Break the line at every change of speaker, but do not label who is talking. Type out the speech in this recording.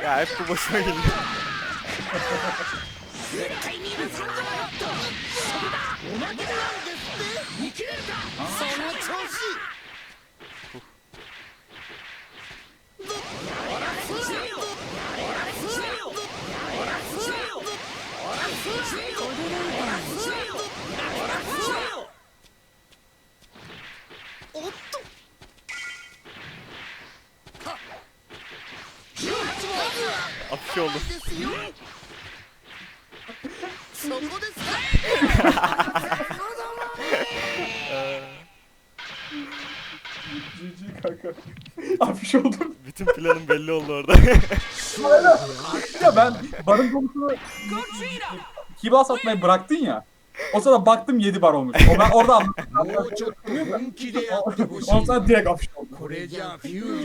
いや、F 面白いね。
絶対に許さんぞおっ
Afiş oldu.
ですよそこですか
GG kanka. Afiş oldum.
Bütün planım belli oldu orada.
Ya ben barın konusunu kiba satmayı bıraktın ya. O sırada baktım 7 bar olmuş. O ben orada anladım.
もうちょっと本気でやってほしい
Ondan sonra direkt afiş oldum.
これじゃあフュー